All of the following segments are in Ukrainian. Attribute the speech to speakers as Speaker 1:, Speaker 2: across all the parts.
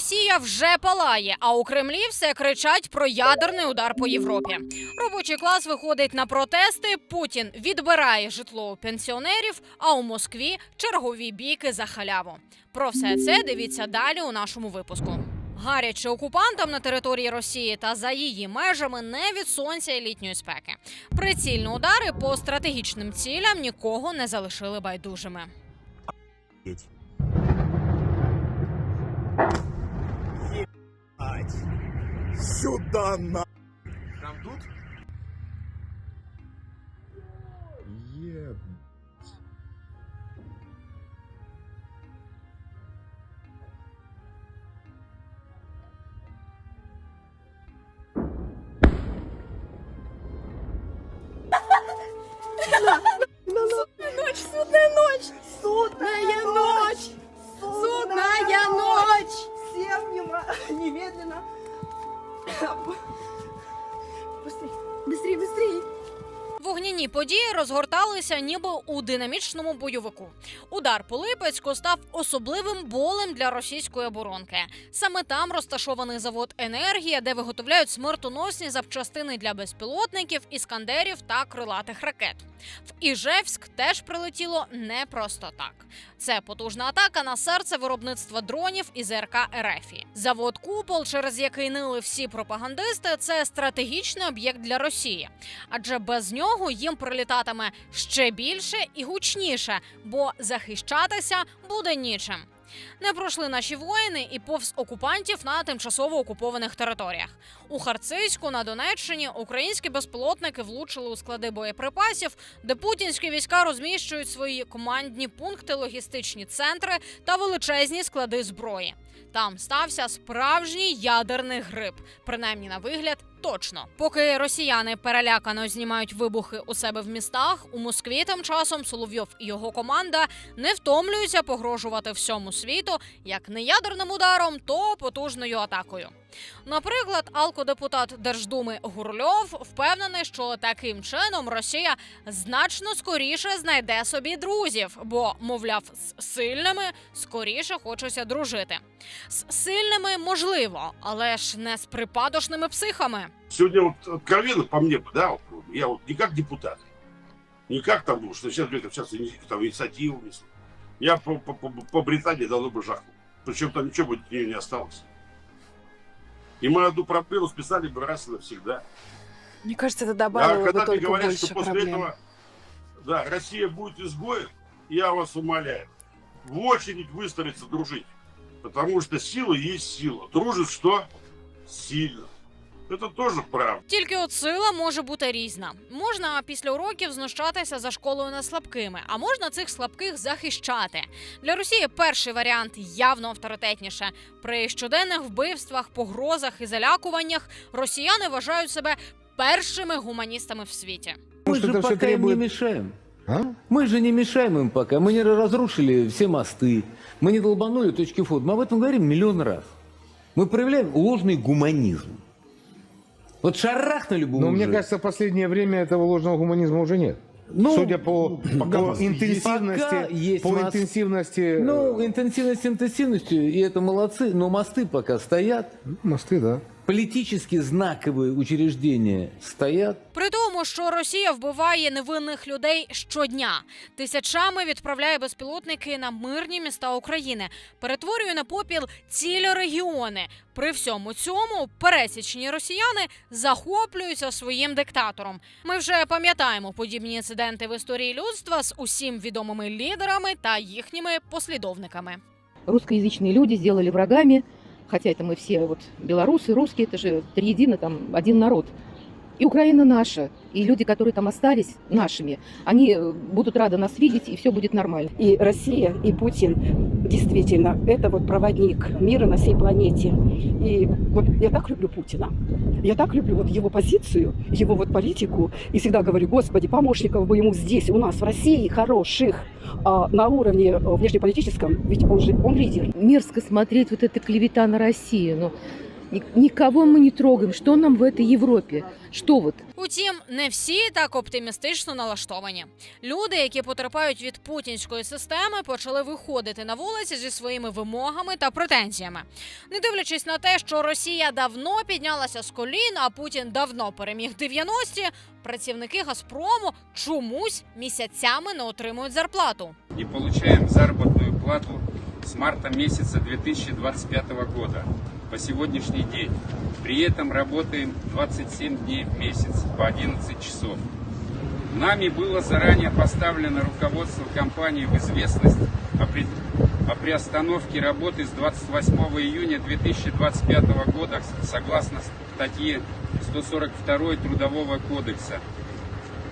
Speaker 1: Росія вже палає, а у Кремлі все кричать про ядерний удар по Європі. Робочий клас виходить на протести. Путін відбирає житло у пенсіонерів, а у Москві чергові бійки за халяву. Про все це дивіться далі у нашому випуску. Гаряче окупантам на території Росії та за її межами не від сонця і літньої спеки. Прицільні удари по стратегічним цілям нікого не залишили байдужими.
Speaker 2: Сюда на...
Speaker 3: Там тут?
Speaker 2: Ебать.
Speaker 1: Розгорталися ніби у динамічному бойовику. Удар по Липецьку став особливим болем для російської оборонки. Саме там розташований завод енергія, де виготовляють смертоносні запчастини для безпілотників, іскандерів та крилатих ракет. В Іжевськ теж прилетіло не просто так. Це потужна атака на серце виробництва дронів із РК Ерефії. Завод Купол, через який нили всі пропагандисти, це стратегічний об'єкт для Росії адже без нього їм прилітатиме ще більше і гучніше, бо захищатися буде нічим. Не пройшли наші воїни і повз окупантів на тимчасово окупованих територіях. У Харцизьку на Донеччині українські безпілотники влучили у склади боєприпасів, де путінські війська розміщують свої командні пункти, логістичні центри та величезні склади зброї. Там стався справжній ядерний гриб, принаймні на вигляд. Точно, поки росіяни перелякано знімають вибухи у себе в містах, у Москві тим часом Соловйов і його команда не втомлюються погрожувати всьому світу як не ядерним ударом, то потужною атакою. Наприклад, алкодепутат Держдуми Гурльов впевнений, що таким чином Росія значно скоріше знайде собі друзів, бо, мовляв, з сильними скоріше хочеться дружити. З сильними можливо, але ж не з припадочними психами.
Speaker 3: Сегодня вот откровенно по мне, да, я вот не как депутат, не как там, ну, сейчас говорят, сейчас там инициативу несу. Я по, по, по, по Британии давно бы жахнул. Причем там бы от не осталось. И мы одну проблему списали бы раз и навсегда.
Speaker 4: Мне кажется, это
Speaker 3: А
Speaker 4: добавило бы
Speaker 3: когда мне
Speaker 4: только
Speaker 3: говорят,
Speaker 4: больше
Speaker 3: что после
Speaker 4: проблем.
Speaker 3: этого, да, Россия будет изгоем, я вас умоляю, в очередь выстроиться дружить. Потому что сила есть сила. Дружит что? Сильно. Это тоже правда.
Speaker 1: Тільки от сила може бути різна. Можна після уроків знущатися за школою над слабкими, а можна цих слабких захищати. Для Росії перший варіант явно авторитетніше. При щоденних вбивствах, погрозах і залякуваннях росіяни вважають себе першими гуманістами в світі.
Speaker 5: Мы
Speaker 6: Потому что
Speaker 5: же
Speaker 6: это всё
Speaker 5: пока им
Speaker 6: требует-
Speaker 5: не мешаем.
Speaker 6: А?
Speaker 5: Мы же не мешаем им пока. Мы не разрушили все мосты. Мы не долбанули точки входа. Мы об этом говорим миллион раз. Мы проявляем ложный гуманизм. Вот шарахнули бы
Speaker 6: Но
Speaker 5: уже.
Speaker 6: мне кажется, в последнее время этого ложного гуманизма уже нет.
Speaker 5: Ну,
Speaker 6: Судя по,
Speaker 5: пока
Speaker 6: по
Speaker 5: есть.
Speaker 6: интенсивности,
Speaker 5: Пока есть
Speaker 6: по
Speaker 5: мос-
Speaker 6: интенсивности
Speaker 5: Ну, интенсивность интенсивностью, и это молодцы, но мосты пока стоят.
Speaker 6: мосты, да.
Speaker 5: Политически знаковые учреждения стоят.
Speaker 1: При тому, що Росія вбиває невинних людей щодня, тисячами відправляє безпілотники на мирні міста України, перетворює на попіл цілі регіони. При всьому цьому пересічні росіяни захоплюються своїм диктатором. Ми вже пам'ятаємо подібні інциденти в історії людства з усім відомими лідерами та їхніми послідовниками.
Speaker 7: русскоязычные люди сделали врагами, хотя это мы все вот белорусы, русские, это же триедино, там один народ. И Украина наша, и люди, которые там остались нашими, они э, будут рады нас видеть, и все будет нормально.
Speaker 8: И Россия, и Путин действительно это вот проводник мира на всей планете. И вот я так люблю Путина. Я так люблю вот его позицию, его вот политику. И всегда говорю, Господи, помощников бы ему здесь, у нас, в России, хороших. А на уровне э, внешнеполитическом, ведь он же, он лидер.
Speaker 7: Мерзко смотреть вот эта клевета на Россию, но Никого мы не трогаем. Что нам в этой Европе? Что вот?
Speaker 1: Утім, не всі так оптимістично налаштовані. Люди, які потерпають від путінської системи, почали виходити на вулиці зі своїми вимогами та претензіями. Не дивлячись на те, що Росія давно піднялася з колін, а Путін давно переміг 90-ті, працівники Газпрому чомусь місяцями не отримують зарплату.
Speaker 4: и получаем заработную плату с марта месяца 2025 года по сегодняшний день. При этом работаем 27 дней в месяц по 11 часов. Нами было заранее поставлено руководство компании в известность о, при- о приостановке работы с 28 июня 2025 года согласно статье 142 Трудового кодекса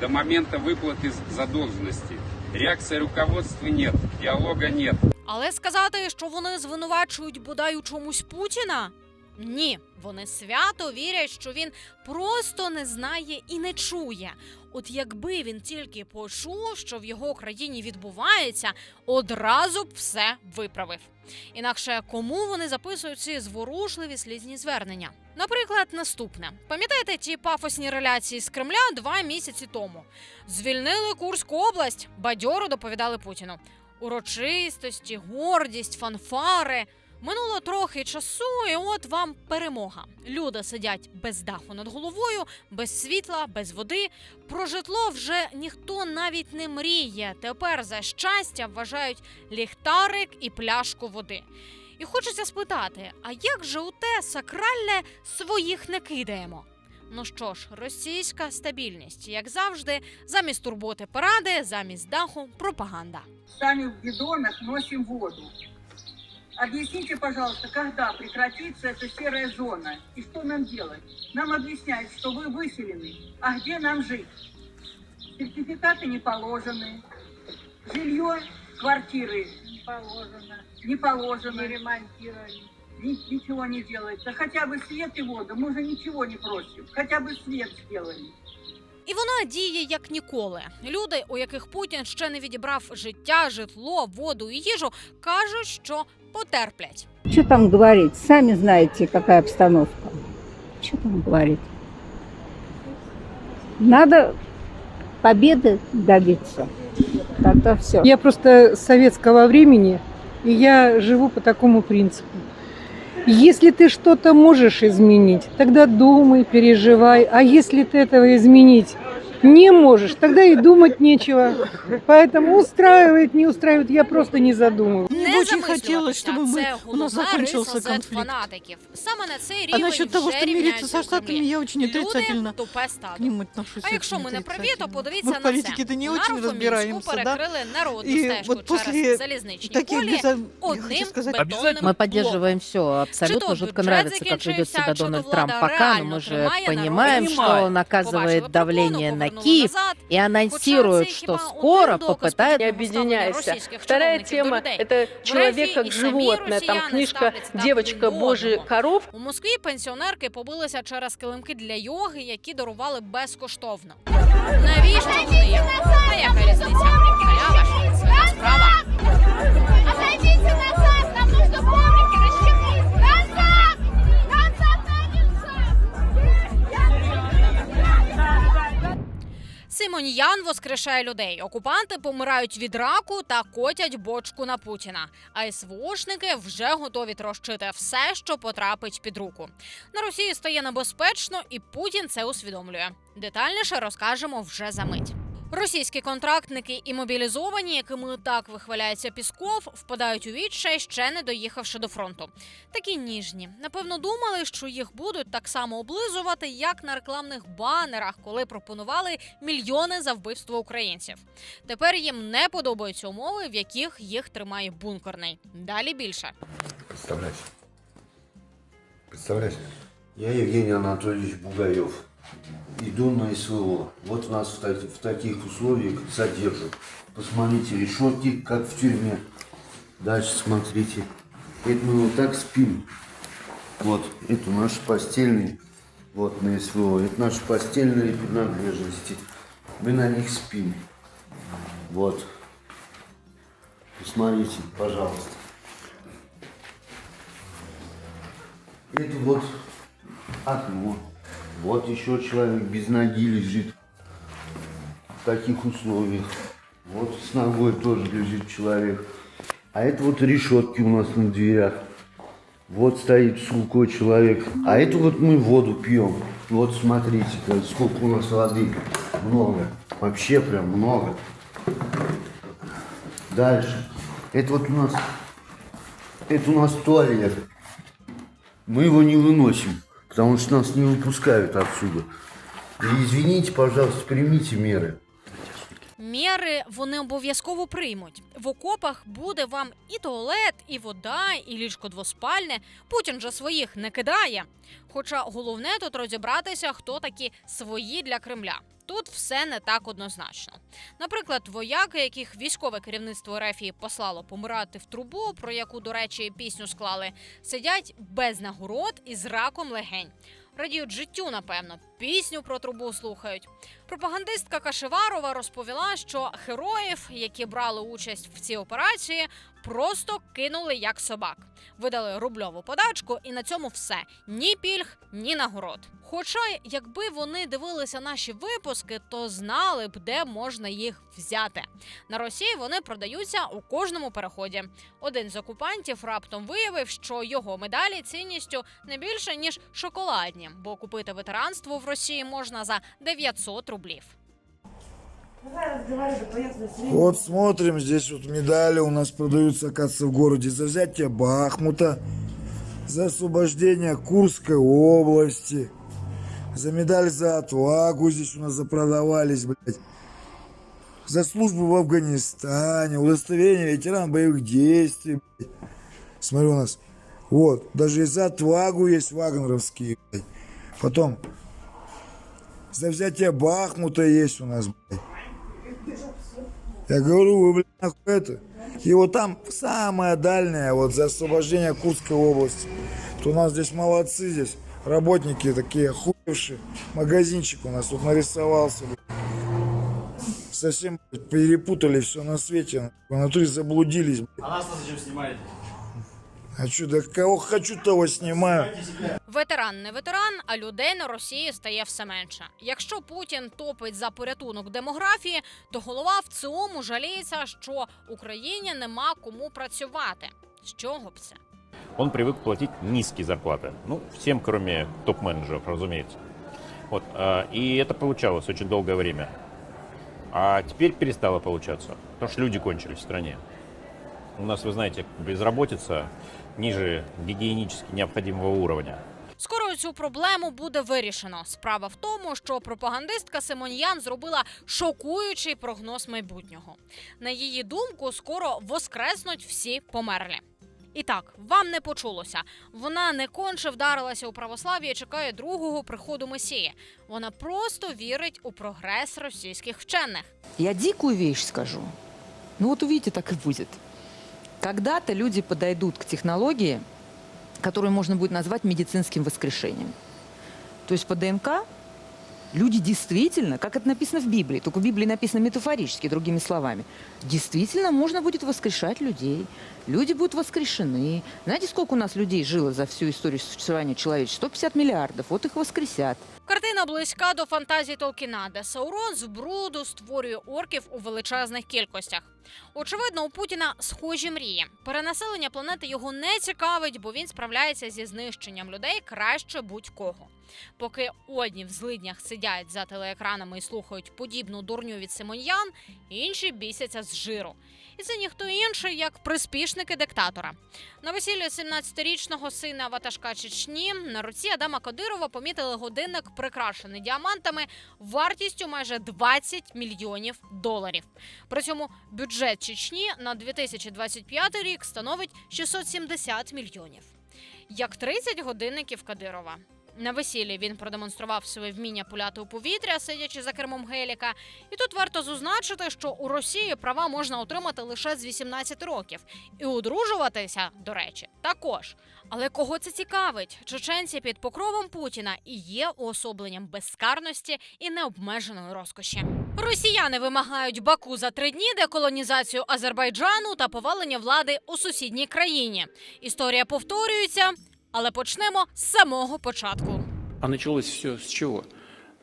Speaker 4: до момента выплаты задолженности. Реакции руководства нет, диалога нет.
Speaker 1: Але сказати, що вони звинувачують бодай у чомусь Путіна? Ні, вони свято вірять, що він просто не знає і не чує. От якби він тільки почув, що в його країні відбувається, одразу б все виправив. Інакше кому вони записують ці зворушливі слізні звернення? Наприклад, наступне: пам'ятаєте ті пафосні реляції з Кремля два місяці тому? Звільнили Курську область, бадьоро доповідали Путіну. Урочистості, гордість, фанфари. Минуло трохи часу, і от вам перемога. Люди сидять без даху над головою, без світла, без води. Про житло вже ніхто навіть не мріє. Тепер за щастя вважають ліхтарик і пляшку води. І хочеться спитати: а як же у те сакральне своїх не кидаємо? Ну що ж, російська стабільність, як завжди, замість турботи паради, замість даху пропаганда.
Speaker 9: сами в бидонах носим воду. Объясните, пожалуйста, когда прекратится эта серая зона и что нам делать? Нам объясняют, что вы выселены, а где нам жить? Сертификаты не положены, жилье, квартиры
Speaker 10: Не положено.
Speaker 9: не положено,
Speaker 10: Не ремонтировали.
Speaker 9: Ни- ничего не делается. Хотя бы свет и воду, мы уже ничего не просим, хотя бы свет сделали.
Speaker 1: І вона діє як ніколи. Люди, у яких Путін ще не відібрав життя, житло, воду і їжу, кажуть, що потерплять.
Speaker 11: Что там говорить? Сами знаете, какая обстановка. Что там говорить? Надо победы добиться. Тогда все.
Speaker 12: Я просто с советского времени, и я живу по такому принципу. Если ты что-то можешь изменить, тогда думай, переживай. А если ты этого изменить не можешь, тогда и думать нечего. Поэтому устраивает, не устраивает, я просто не задумываюсь.
Speaker 1: Не
Speaker 10: очень
Speaker 1: замислюватися,
Speaker 10: хотелось, чтобы мы-
Speaker 1: це
Speaker 10: у нас
Speaker 1: головна
Speaker 10: закончился
Speaker 1: риса
Speaker 10: конфликт.
Speaker 1: фанатиків. Саме на цей
Speaker 10: А
Speaker 1: рівень
Speaker 10: насчет того,
Speaker 1: вже
Speaker 10: что мириться
Speaker 1: рівняються
Speaker 10: со
Speaker 1: у
Speaker 10: Штатами,
Speaker 1: Кремлі.
Speaker 10: я очень отрицательно
Speaker 1: Люди тупе
Speaker 10: к
Speaker 1: стадо.
Speaker 10: ним отношусь.
Speaker 1: А якщо
Speaker 10: очень
Speaker 1: ми не праві, то
Speaker 10: отрицательно.
Speaker 1: подивіться
Speaker 10: Мы
Speaker 1: на
Speaker 10: в политике
Speaker 1: це.
Speaker 10: да не
Speaker 1: У
Speaker 10: очень
Speaker 1: Нарфу-Мінську
Speaker 10: разбираемся, да?
Speaker 1: перекрили народну
Speaker 10: И
Speaker 1: стежку
Speaker 10: вот после
Speaker 1: через залізничні
Speaker 10: Таких
Speaker 1: колії
Speaker 10: дезо- я
Speaker 1: одним
Speaker 10: хочу сказать,
Speaker 1: бетонним
Speaker 13: Мы поддерживаем
Speaker 1: блоком.
Speaker 13: все. Абсолютно
Speaker 1: Чи то
Speaker 13: жутко
Speaker 1: бюджет
Speaker 13: нравится, как ведет
Speaker 1: закінчився,
Speaker 13: себя
Speaker 1: чи то
Speaker 13: Дональд
Speaker 1: влада
Speaker 13: Трамп пока, но
Speaker 1: реально
Speaker 13: мы же
Speaker 1: тримає народ.
Speaker 13: понимаем,
Speaker 1: Понимаю.
Speaker 13: что он
Speaker 1: Побачили
Speaker 13: оказывает давление
Speaker 1: прикол,
Speaker 13: на
Speaker 1: повернули
Speaker 13: Киев
Speaker 1: назад.
Speaker 13: и анонсирует, что скоро попытает...
Speaker 1: Не объединяйся.
Speaker 13: Вторая тема – это человек как животное. Там книжка «Девочка Божий коров».
Speaker 1: У Москві пенсіонерки побилися через килимки для йоги, які дарували безкоштовно. Навіщо вони? А яка різниця? Халява ж, А справа.
Speaker 10: на сайт, Нам нужно
Speaker 1: Симоньян воскрешає людей. Окупанти помирають від раку та котять бочку на Путіна. А СВОшники вже готові трощити все, що потрапить під руку. На Росії стає небезпечно, і Путін це усвідомлює. Детальніше розкажемо вже за мить. Російські контрактники і мобілізовані, якими так вихваляється Пісков, впадають у відчай, ще не доїхавши до фронту. Такі ніжні. Напевно, думали, що їх будуть так само облизувати, як на рекламних банерах, коли пропонували мільйони за вбивство українців. Тепер їм не подобаються умови, в яких їх тримає бункерний. Далі більше.
Speaker 2: Представляешь? Представляешь? Я Евгений Анатольевич Бугаев. Иду на СВО. Вот нас в, таки- в таких условиях содержат. Посмотрите, решетки, как в тюрьме. Дальше смотрите. Это мы вот так спим. Вот, это наши постельные. Вот на СВО. Это наши постельные принадлежности. Мы на них спим. Вот. Посмотрите, пожалуйста. Это вот окно. Вот еще человек без ноги лежит в таких условиях. Вот с ногой тоже лежит человек. А это вот решетки у нас на дверях. Вот стоит с рукой человек. А это вот мы воду пьем. Вот смотрите, сколько у нас воды. Много. Вообще прям много. Дальше. Это вот у нас, это у нас туалет. Мы его не выносим, потому что нас не выпускают отсюда. И извините, пожалуйста, примите меры.
Speaker 1: Міри вони обов'язково приймуть. В окопах буде вам і туалет, і вода, і ліжко двоспальне. Путін же своїх не кидає. Хоча головне тут розібратися, хто такі свої для Кремля. Тут все не так однозначно. Наприклад, вояки, яких військове керівництво Рефії послало помирати в трубу, про яку, до речі, пісню склали, сидять без нагород і з раком легень. Радіють життю, напевно, пісню про трубу слухають. Пропагандистка Кашеварова розповіла, що героїв, які брали участь в цій операції, просто кинули як собак. Видали рубльову подачку, і на цьому все ні пільг, ні нагород. Хоча, якби вони дивилися наші випуски, то знали б, де можна їх взяти. На Росії вони продаються у кожному переході. Один з окупантів раптом виявив, що його медалі цінністю не більше ніж шоколадні, бо купити ветеранство в Росії можна за 900 рублів.
Speaker 14: Вот смотрим, здесь вот медали у нас продаются, оказывается, в городе. За взятие Бахмута, за освобождение Курской области, за медаль за отвагу здесь у нас запродавались, блядь. За службу в Афганистане, удостоверение ветеран боевых действий, блядь. Смотри, у нас, вот, даже и за отвагу есть вагнеровские, блядь. Потом, за взятие Бахмута есть у нас, блядь. Я говорю, вы, блядь, нахуй это. И вот там самая дальняя, вот за освобождение Курской области. То у нас здесь молодцы, здесь работники такие охуевшие. Магазинчик у нас тут нарисовался, блядь. Совсем блядь, перепутали все на свете. нахуй. В натуре заблудились, блядь.
Speaker 15: А нас зачем снимаете?
Speaker 14: А что, да кого хочу, того снимаю.
Speaker 1: Ветеран не ветеран, а людей на Росії стає все менше. Якщо Путін топить за порятунок демографії, то голова в цілому жаліється, що Україні нема кому працювати. З чого б це?
Speaker 16: он привык платить низкие зарплаты. Ну, всем, кроме топ-менеджеров, разумеется. Вот, а, и это получалось очень долгое время. А теперь перестало получаться, потому что люди кончились в стране. У нас, вы знаете, безработица ниже гигиенически необходимого уровня.
Speaker 1: Скоро цю проблему буде вирішено. Справа в тому, що пропагандистка Симоньян зробила шокуючий прогноз майбутнього. На її думку, скоро воскреснуть всі померлі. І так, вам не почулося. Вона не конче вдарилася у православ'я і чекає другого приходу Месії. Вона просто вірить у прогрес російських вчених.
Speaker 17: Я дикую вещь скажу. Ну вот увидите, так и будет. Когда-то люди подойдут к технологии, которую можно будет назвать медицинским воскрешением. То есть по ДНК люди действительно, как это написано в Библии, только в Библии написано метафорически, другими словами, действительно можно будет воскрешать людей. Люди будут воскрешены. Знаете, сколько у нас людей жило за всю историю существования человечества? 150 миллиардов. Вот их воскресят.
Speaker 1: Картина близька до фантазії Толкіна, де Саурон з бруду створює орків у величезних кількостях. Очевидно, у Путіна схожі мрії. Перенаселення планети його не цікавить, бо він справляється зі знищенням людей краще будь-кого. Поки одні в злиднях сидять за телеекранами і слухають подібну дурню від Симоньян, інші бісяться з жиру. І це ніхто інший, як приспішники диктатора. На весіллі 17-річного сина ватажка Чечні на руці Адама Кадирова помітили годинник, прикрашений діамантами, вартістю майже 20 мільйонів доларів. При цьому бюджет Чечні на 2025 рік становить 670 мільйонів. Як 30 годинників Кадирова. На весіллі він продемонстрував своє вміння пуляти у повітря, сидячи за кермом геліка. І тут варто зазначити, що у Росії права можна отримати лише з 18 років, і одружуватися, до речі, також. Але кого це цікавить? Чеченці під покровом Путіна і є уособленням безкарності і необмеженої розкоші. Росіяни вимагають Баку за три дні деколонізацію Азербайджану та повалення влади у сусідній країні. Історія повторюється, але почнемо з самого початку.
Speaker 15: А началось все з чого?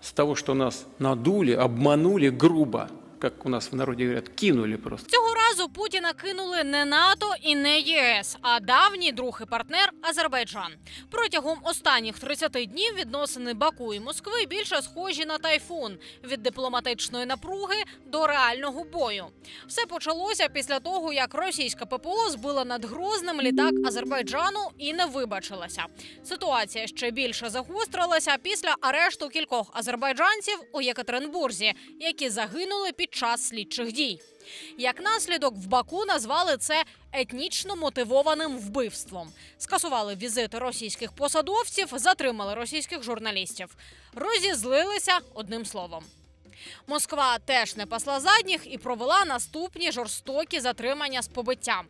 Speaker 15: З того, що нас надули, обманули грубо, как у нас в народе говорят, кинули просто.
Speaker 1: Цього разу Путіна кинули не НАТО і не ЄС, а давній друг і партнер Азербайджан. Протягом останніх 30 днів відносини Баку і Москви більше схожі на тайфун від дипломатичної напруги до реального бою. Все почалося після того, як російська ППО збила над Грозним літак Азербайджану і не вибачилася. Ситуація ще більше загострилася після арешту кількох азербайджанців у Єкатеринбурзі, які загинули під час слідчих дій. Як наслідок в Баку назвали це етнічно мотивованим вбивством. Скасували візити російських посадовців, затримали російських журналістів. Розізлилися одним словом. Москва теж не пасла задніх і провела наступні жорстокі затримання з побиттям.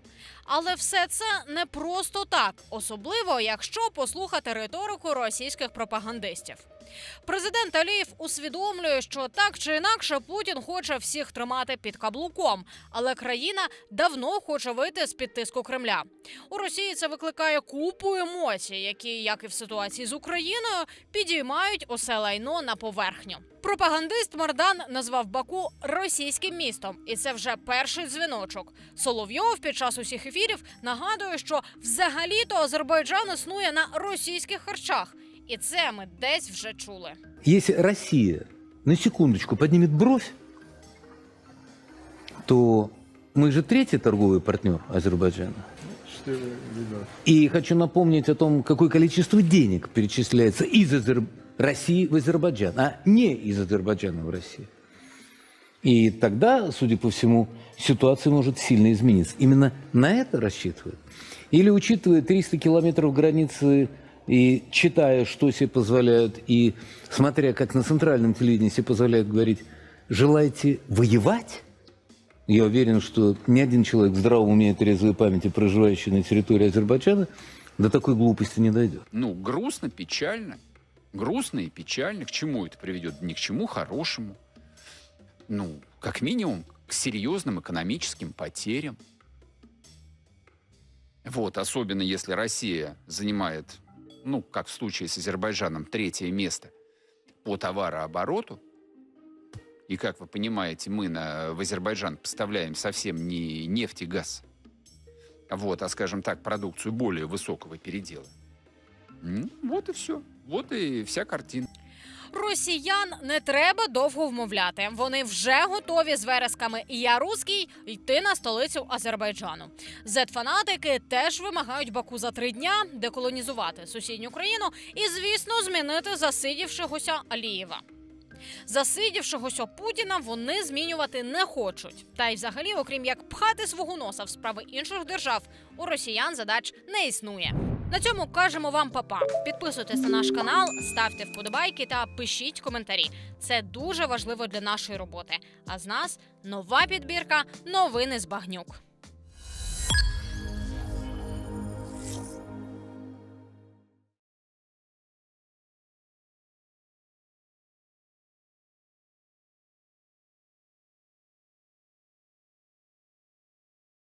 Speaker 1: Але все це не просто так, особливо якщо послухати риторику російських пропагандистів. Президент Алієв усвідомлює, що так чи інакше Путін хоче всіх тримати під каблуком, але країна давно хоче вийти з під тиску Кремля. У Росії це викликає купу емоцій, які, як і в ситуації з Україною, підіймають усе лайно на поверхню. Пропагандист Мардан назвав Баку російським містом, і це вже перший дзвіночок. Соловйов під час усіх ефірів нагадує, що взагалі-то Азербайджан існує на російських харчах, і це ми десь вже чули.
Speaker 5: Если Россия на секундочку поднимет бровь, то мы же третий торговый партнер Азербайджана. И хочу напомнить о том, какое количество денег перечисляется из Азер- России в Азербайджан, а не из Азербайджана в Россию. И тогда, судя по всему, ситуация может сильно измениться. Именно на это рассчитывают? Или учитывая 300 километров границы и читая, что себе позволяют, и смотря, как на центральном телевидении себе позволяют говорить, желаете воевать? Я уверен, что ни один человек в здравом уме и трезвой памяти, проживающий на территории Азербайджана, до такой глупости не дойдет.
Speaker 4: Ну, грустно, печально. Грустно и печально. К чему это приведет? Ни к чему хорошему. Ну, как минимум, к серьезным экономическим потерям. Вот, особенно если Россия занимает, ну, как в случае с Азербайджаном, третье место по товарообороту. И, как вы понимаете, мы на, в Азербайджан поставляем совсем не нефть и газ, вот, а, скажем так, продукцию более высокого передела. Вот и все. Вот и вся картина.
Speaker 1: Росіян не треба довго вмовляти. Вони вже готові з вересками «Я руський» йти на столицю Азербайджану. Зет-фанатики теж вимагають Баку за три дня деколонізувати сусідню країну і, звісно, змінити засидівшогося Алієва. Засидівшогося Путіна вони змінювати не хочуть. Та й взагалі, окрім як пхати свого носа в справи інших держав, у росіян задач не існує. На цьому кажемо вам папа. Підписуйтесь на наш канал, ставте вподобайки та пишіть коментарі. Це дуже важливо для нашої роботи. А з нас нова підбірка новини з багнюк.